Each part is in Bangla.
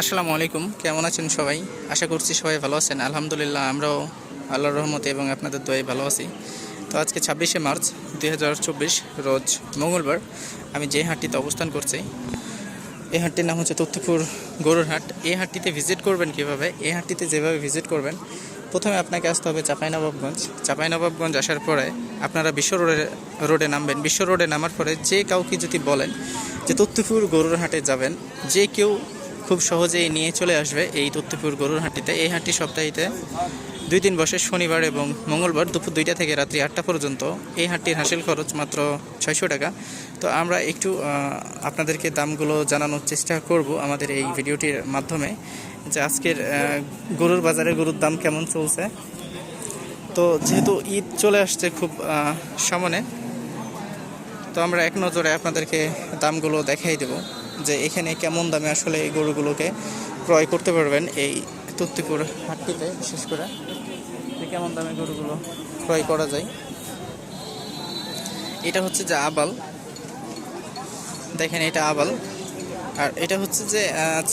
আসসালামু আলাইকুম। কেমন আছেন সবাই? আশা করছি সবাই ভালো আছেন। আলহামদুলিল্লাহ, আমরাও আল্লাহর রহমতে এবং আপনাদের দোয়াই ভালো আছি। তো আজকে ছাব্বিশে মার্চ দু হাজার চব্বিশ, রোজ মঙ্গলবার আমি যে হাটটিতে অবস্থান করছি এই হাটটির নাম হচ্ছে তথ্যপুর গরুর হাট। এই হাটটিতে ভিজিট করবেন কীভাবে? এই হাটটিতে যেভাবে ভিজিট করবেন, প্রথমে আপনাকে আসতে হবে চাঁপাইনবাবগঞ্জ। চাঁপাইনবাবগঞ্জ আসার পরে আপনারা বিশ্ব রোডে রোডে নামবেন। বিশ্ব রোডে নামার পরে যে কাউকে যদি বলেন যে তথ্যপুর গরুর হাটে যাবেন, যে কেউ খুব সহজেই নিয়ে চলে আসবে এই তথ্যপুর গরুর হাটটিতে। এই হাটটি সপ্তাহিতে দুই দিন বসে শনিবার এবং মঙ্গলবার দুপুর দুইটা থেকে রাত্রি আটটা পর্যন্ত। এই হাটটির হাসিল খরচ মাত্র ছয়শো টাকা। তো আমরা একটু আপনাদেরকে দামগুলো জানানোর চেষ্টা করব আমাদের এই ভিডিওটির মাধ্যমে যে আজকের গরুর বাজারে গরুর দাম কেমন চলছে। তো যেহেতু ঈদ চলে আসছে খুব সামনে, তো আমরা এক নজরে আপনাদেরকে দামগুলো দেখাই দেব। যে এখানে কেমন দামে আসলে এই গরুগুলোকে ক্রয় করতে পারবেন এই তত্ত্বপুর হাটটিতে, বিশেষ করে। যে কেমন দামে গরুগুলো ক্রয় করা যায়। এটা হচ্ছে যে আবাল। দেখেন, এটা আবাল। আর এটা হচ্ছে যে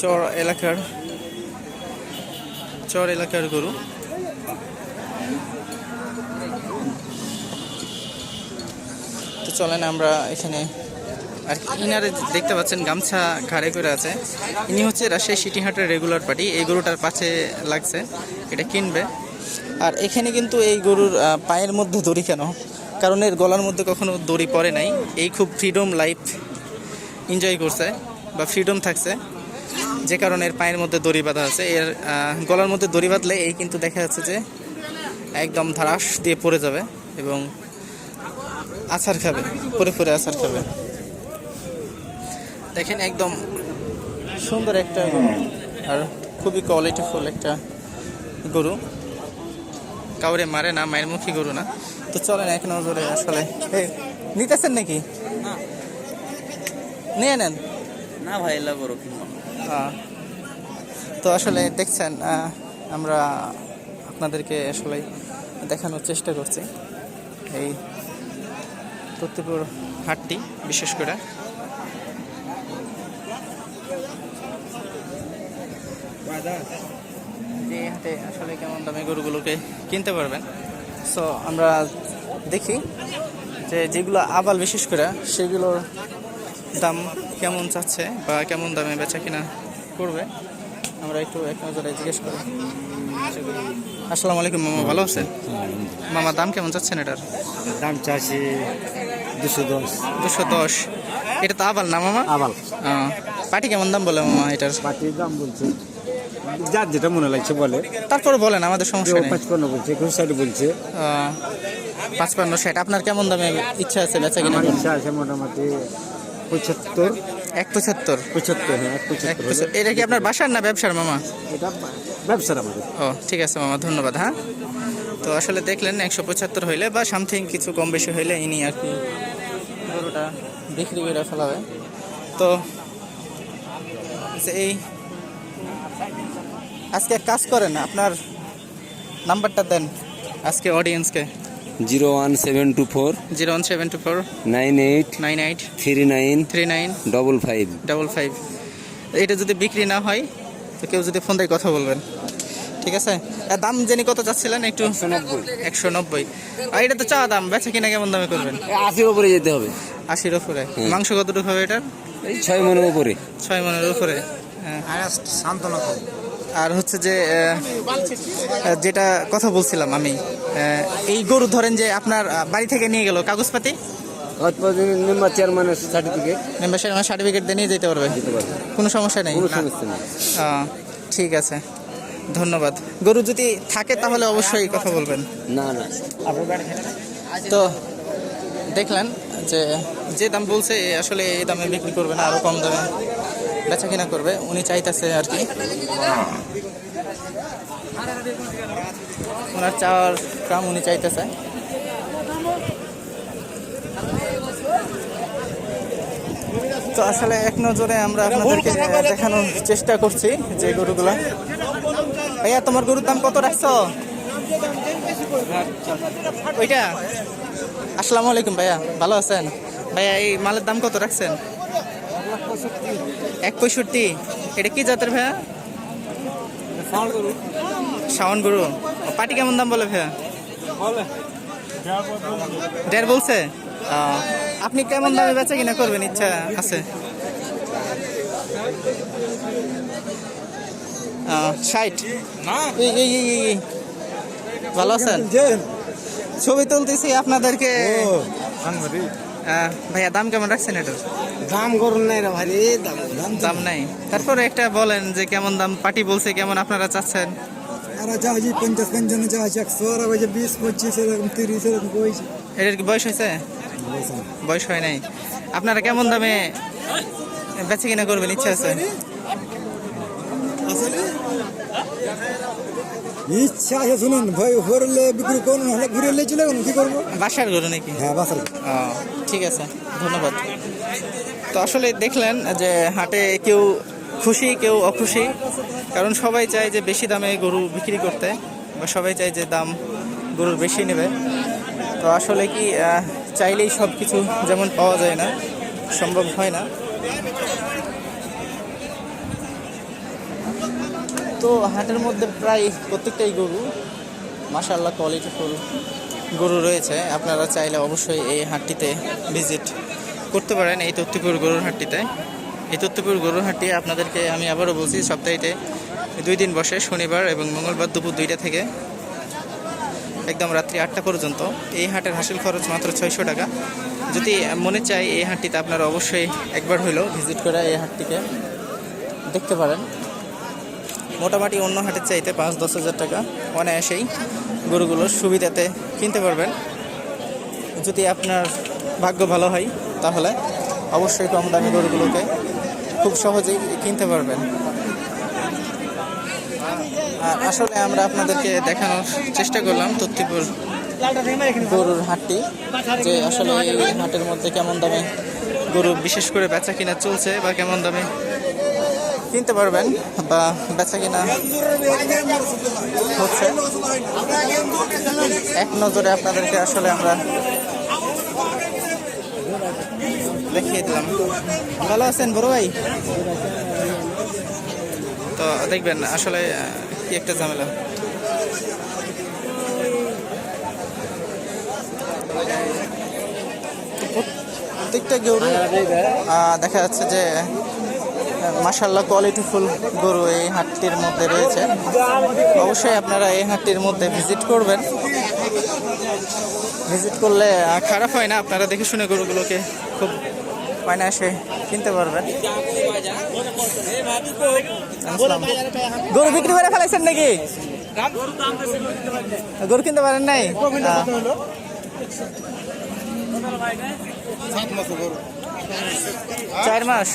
চর এলাকার চর এলাকার গরু। তো চলেন আমরা এখানে আর ইনারে দেখতে পাচ্ছেন গামছা ঘাড়ে করে আছে। ইনি হচ্ছে রাজশাহী সিটি হাটের রেগুলার পার্টি এই গরুটার পাশে লাগছে, এটা কিনবে। আর এখানে কিন্তু এই গরুর পায়ের মধ্যে দড়ি কেন? কারণ এর গলার মধ্যে কখনো দড়ি পড়ে নাই। এই খুব ফ্রিডম লাইফ এনজয় করছে বা ফ্রিডম থাকছে। যে কারণে এর পায়ের মধ্যে দড়ি বাঁধা আছে। এর গলার মধ্যে দড়ি বাঁধলে এই কিন্তু দেখা যাচ্ছে যে একদম ধারাস দিয়ে পড়ে যাবে এবং আচার খাবে, পরে পরে আচার খাবে। দেখেন একদম সুন্দর একটা গরু আর খুবই কোয়ালিটিফুল একটা গরু। কাউরে মারে না মায়ের মুখী গরু না। তো চলেন এক নজরে আসলে। নিতেছেন নাকি? নিয়ে নেন। না ভাই এলা কিনবো তো আসলে দেখছেন আমরা আপনাদেরকে আসলে দেখানোর চেষ্টা করছি। এই তত্ত্বপুর হাটটি বিশেষ করে। যে হাটে আসলে কেমন দামে গরুগুলোকে কিনতে পারবেন। সো আমরা দেখি যে যেগুলো আবাল বিশেষ করে সেগুলোর দাম কেমন চাচ্ছে বা কেমন দামে বেচা কিনা করবে। আমরা একটু এক নজরে জিজ্ঞেস করি। আসসালামু আলাইকুম মামা ভালো আছেন? মামা দাম কেমন চাচ্ছেন এটার? দাম চাষি দুশো দশ। দুশো দশ। এটা তো আবাল না মামা? আবাল। পাটি কেমন দাম বলে মামা এটার? পাটির দাম বলছে যার যেটা মনে লাগছে বলে। তারপরে বলেন আমাদের সমস্যা নেই। পাঁচপান্ন বলছে কেউ ষাট বলছে। পাঁচপান্ন ষাট। আপনার কেমন দামে ইচ্ছা আছে বেচা কিনা? ইচ্ছা আছে মোটামুটি পঁচাত্তর। এক পঁচাত্তর? পঁচাত্তর হ্যাঁ এক পঁচাত্তর এটা কি আপনার বাসার না ব্যবসার মামা? এটা ব্যবসার আমাদের। ও ঠিক আছে মামা ধন্যবাদ হ্যাঁ। তো আসলে দেখলেন একশো পঁচাত্তর হইলে বা সামথিং কিছু কম বেশি হইলে ইনি আর কি গরুটা বিক্রি করে ফেলাবে। তো এই আজকে এক কাজ করেন আপনার নাম্বারটা দেন। আজকে অডিয়েন্সকে zero one seven two four. Zero one seven two four. Nine eight. Nine eight. Three nine. Three nine. Double five. Double five. এটা যদি বিক্রি না হয় তো কেউ যদি ফোন দিয়ে কথা বলবেন। ঠিক আছে? আর দাম জেনে কত চাচ্ছিলেন একটু একশো নব্বই। আর এটা তো চা দাম বেচা কিনা কেমন দামে করবেন? আশির উপরে যেতে হবে। আশির উপরে। মাংস কতটুকু হবে এটার? এই ছয় মনের উপরে। ছয় মনের উপরে। হ্যাঁ। সান্ত্বনা আর হচ্ছে যে যেটা কথা বলছিলাম আমি এই গরু ধরেন যে আপনার বাড়ি থেকে নিয়ে গেল কাগজপাতি? মেম্বার চেয়ারম্যানের সার্টিফিকেট সার্টিফিকেট দিয়ে নিয়ে যেতে পারবে? কোনো সমস্যা নেই? কোনো সমস্যা নেই। ঠিক আছে। ধন্যবাদ। গরু যদি থাকে তাহলে অবশ্যই কথা বলবেন। না না। তো দেখলেন যে যে দাম বলছে আসলে এই দামে বিক্রি করবে না আরও কম দামে। বেচা কিনা করবে, উনি চাইতেছে আর কি। ওনার চাওয়ার কাম উনি চাইতেছে। তো আসলে এক নজরে আমরা আপনাদেরকে দেখানোর চেষ্টা করছি যে গরুগুলা। ভাইয়া, তোমার গরুর দাম কত রাখছো? আসসালামু আলাইকুম ভাইয়া, ভালো আছেন? ভাইয়া, এই মালের দাম কত রাখছেন? এক পঁয়ষট্টি। এটা কি জাতের ভাইয়া? শাওন গরু। পাটি কেমন দাম বলে ভাইয়া? দেড় বলছে? আপনি কেমন দামে বেচা কিনা করবেন? ইচ্ছা আছে। ষাট। ভালো আছেন? ছবি তুলতেছি আপনাদেরকে। ভাইয়া দাম কেমন রাখছেন এটার দাম করুন নাই রে ভাই দাম দাম দাম নাই। তারপরে একটা বলেন যে কেমন দাম পার্টি বলছে কেমন আপনারা চাচ্ছেন? আর পঞ্চাশ পঞ্চান্ন একশো আর ওই যে বিশ পঁচিশ এরকম তিরিশ এরকম কইছে। এটার কি বয়স হয়েছে? বয়স হয় নাই। আপনারা কেমন দামে বেচে কিনা করবেন ইচ্ছা আছে? ইচ্ছা আছে শুনুন ভাই হরলে বিক্রি করুন হলে ঘুরে এলে চলে গেল কি করব? বাসার গরু নাকি? হ্যাঁ বাসার ঠিক আছে ধন্যবাদ। তো আসলে দেখলেন যে হাটে কেউ খুশি কেউ অখুশি। কারণ সবাই চায় যে বেশি দামে গরু বিক্রি করতে বা সবাই চায় যে দাম গরুর বেশি নেবে। তো আসলে কি চাইলেই সব কিছু যেমন পাওয়া যায় না সম্ভব হয় না। তো হাটের মধ্যে প্রায় প্রত্যেকটাই গরু। মাশাল্লাহ কোয়ালিটিফুল গরু রয়েছে। আপনারা চাইলে অবশ্যই এই হাটটিতে ভিজিট করতে পারেন এই তত্ত্বপুর গরুর হাটটিতে। এই তত্ত্বপুর গরুর হাটটি আপনাদেরকে আমি আবারও বলছি সপ্তাহে দুই দিন বসে, শনিবার এবং মঙ্গলবার দুপুর দুইটা থেকে একদম রাত্রি আটটা পর্যন্ত। এই হাটের হাসিল খরচ মাত্র ছয়শো টাকা। যদি মনে চাই এই হাটটিতে আপনারা অবশ্যই একবার হইলেও ভিজিট করে এই হাটটিকে দেখতে পারেন। মোটামুটি অন্য হাটের চাইতে পাঁচ, দশ হাজার টাকা অনায়াসেই গরুগুলোর সুবিধাতে কিনতে পারবেন। যদি আপনার ভাগ্য ভালো হয়, তাহলে অবশ্যই কম দামি গরুগুলোকে খুব সহজেই কিনতে পারবেন। আসলে আমরা আপনাদেরকে দেখানোর চেষ্টা করলাম তত্তিপুর গরুর হাটটি, যে আসলে হাটের মধ্যে কেমন দামে গরু বিশেষ করে বেচা কিনা চলছে বা কেমন দামে কিনতে পারবেন বা বেচা কিনা হচ্ছে। এক নজরে আপনাদেরকে আসলে আমরা দেখিয়ে দিলাম। ভালো আছেন বড় ভাই? তো দেখবেন আসলে কি একটা ঝামেলা। প্রত্যেকটা গরু দেখা যাচ্ছে যে মাসাল্লাহ কোয়ালিটিফুল গরু এই হাটটির মধ্যে রয়েছে। অবশ্যই আপনারা এই হাটটির মধ্যে ভিজিট করবেন। ভিজিট করলে খারাপ হয় না, আপনারা দেখে শুনে গরুগুলোকে খুব অনায়াসে কিনতে পারবেন। গরু বিক্রি করে ফেলাইছেন নাকি? গরু কিনতে পারেন নাই? চার মাস।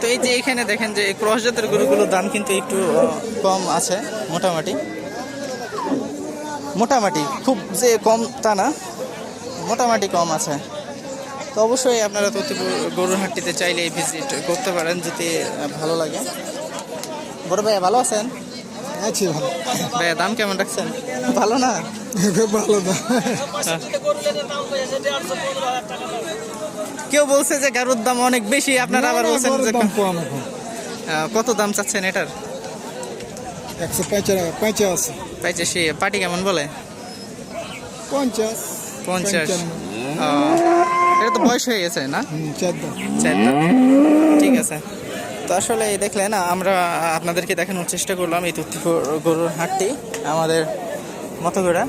তো এই যে এখানে দেখেন যে ক্রস জাতের গরুগুলোর দাম কিন্তু একটু কম আছে, মোটামুটি। মোটামুটি, খুব যে কম তা না, মোটামুটি কম আছে। তো অবশ্যই আপনারা তত্ত্বপুর গরুর হাটটিতে চাইলে ভিজিট করতে পারেন যদি ভালো লাগে। বড় ভাইয়া ভালো আছেন? আছি ভালো। ভাইয়া দাম কেমন রাখছেন? ভালো না? ভালো না। কেউ বলছে যে গারুর দাম অনেক বেশি আপনারা আবার বলছেন যে কম। কত দাম চাচ্ছেন এটার? একশো পঁচাশ পাইছে পার্টি কেমন বলে? পঞ্চাশ। পঞ্চাশ। এটা তো বয়স হয়ে গেছে না? চার দাম ঠিক আছে। তো আসলে দেখলেন, আমরা আপনাদেরকে দেখানোর চেষ্টা করলাম এই তথ্য গরুর হাটটি, আমাদের মতো করে।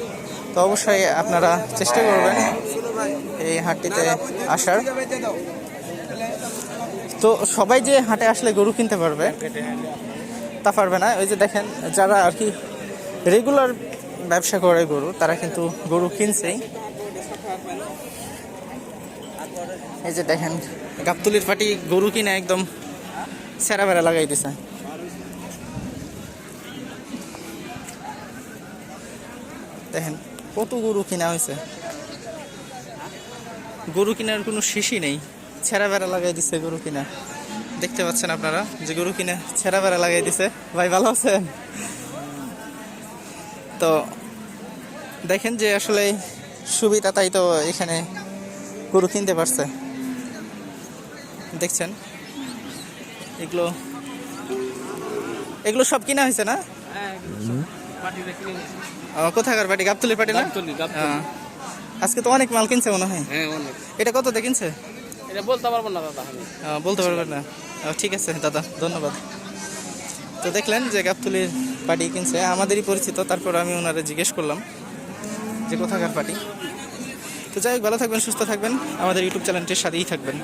তো অবশ্যই আপনারা চেষ্টা করবেন এই হাটটিতে আসার। তো সবাই যে হাটে আসলে গরু কিনতে পারবে, তা পারবে না। ওই যে দেখেন, যারা আর কি রেগুলার ব্যবসা করে গরু, তারা কিন্তু গরু কিনছেই। এই যে দেখেন, গাবতুলির পাটি গরু কিনে একদম সেরা বেড়া লাগাই দিছে। দেখেন, কত গরু কিনা হয়েছে। গরু কেনার কোনো শেষই নেই। ছেঁড়া বেড়া লাগাই দিছে গরু কিনা। দেখতে পাচ্ছেন আপনারা যে গরু কিনে ছেঁড়া বেড়া লাগাই দিছে। ভাই, ভালো আছেন? তো দেখেন যে আসলে সুবিধা তাই তো এখানে গরু কিনতে পারছে। দেখছেন? এগুলো এগুলো সব কিনা হয়েছে না? কোথাকার পার্টি গাবতলির পার্টি না? হ্যাঁ। আজকে তো অনেক মাল কিনছে মনে হয়। হ্যাঁ এটা কত দিয়ে কিনছে? এটা বলতে পারব না দাদা বলতে পারবেন না। ঠিক আছে দাদা ধন্যবাদ। তো দেখলেন যে গাবতলির পার্টি কিনছে আমাদেরই পরিচিত তারপর আমি ওনারে জিজ্ঞেস করলাম যে কোথাকার পার্টি তো যাই হোক ভালো থাকবেন সুস্থ থাকবেন। আমাদের ইউটিউব চ্যানেলটির সাথেই থাকবেন।